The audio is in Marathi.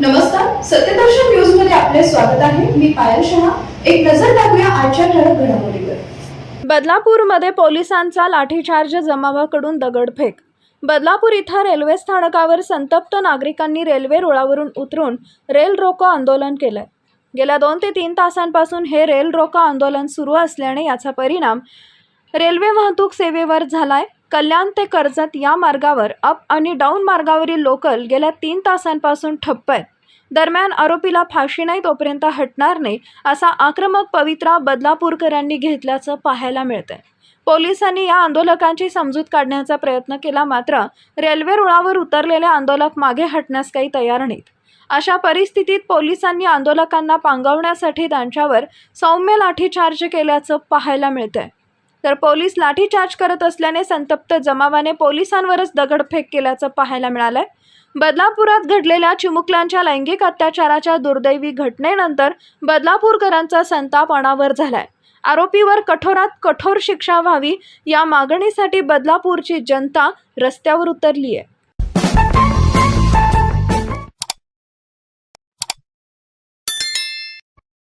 नमस्कार सत्यदर्शन न्यूजमध्ये आपले स्वागत आहे. मी पायल शहा. एक नजर टाकूया आजच्या ठळक घडामोडीवर. बदलापूरमध्ये पोलिसांचा लाठीचार्ज जमावाकडून दगडफेक. बदलापूर इथं रेल्वे स्थानकावर संतप्त नागरिकांनी रेल्वे रुळावरून उतरून रेल रोको आंदोलन केलंय. गेल्या दोन ते तीन तासांपासून हे रेल रोको आंदोलन सुरू असल्याने याचा परिणाम रेल्वे वाहतूक सेवेवर झालाय. कल्याण ते कर्जत या मार्गावर अप आणि डाऊन मार्गावरील लोकल गेल्या तीन तासांपासून ठप्प आहेत. दरम्यान आरोपीला फाशी नाही तोपर्यंत हटणार नाही असा आक्रमक पवित्रा बदलापूरकरांनी घेतल्याचं पाहायला मिळतंय. पोलिसांनी या आंदोलकांची समजूत काढण्याचा प्रयत्न केला मात्र रेल्वे रुळावर उतरलेले आंदोलक मागे हटण्यास काही तयार नाहीत. अशा परिस्थितीत पोलिसांनी आंदोलकांना पांगवण्यासाठी त्यांच्यावर सौम्य लाठीचार्ज केल्याचं पाहायला मिळतंय. तर पोलीस लाठीचार्ज करत असल्याने संतप्त जमावाने पोलिसांवरच दगडफेक केल्याचं पाहायला मिळालंय. बदलापुरात घडलेल्या चिमुकल्यांच्या लैंगिक अत्याचाराच्या दुर्दैवी घटनेनंतर बदलापूरकरांचा संताप अनावर झालाय. आरोपीवर कठोरात कठोर शिक्षा व्हावी या मागणीसाठी बदलापूरची जनता रस्त्यावर उतरली आहे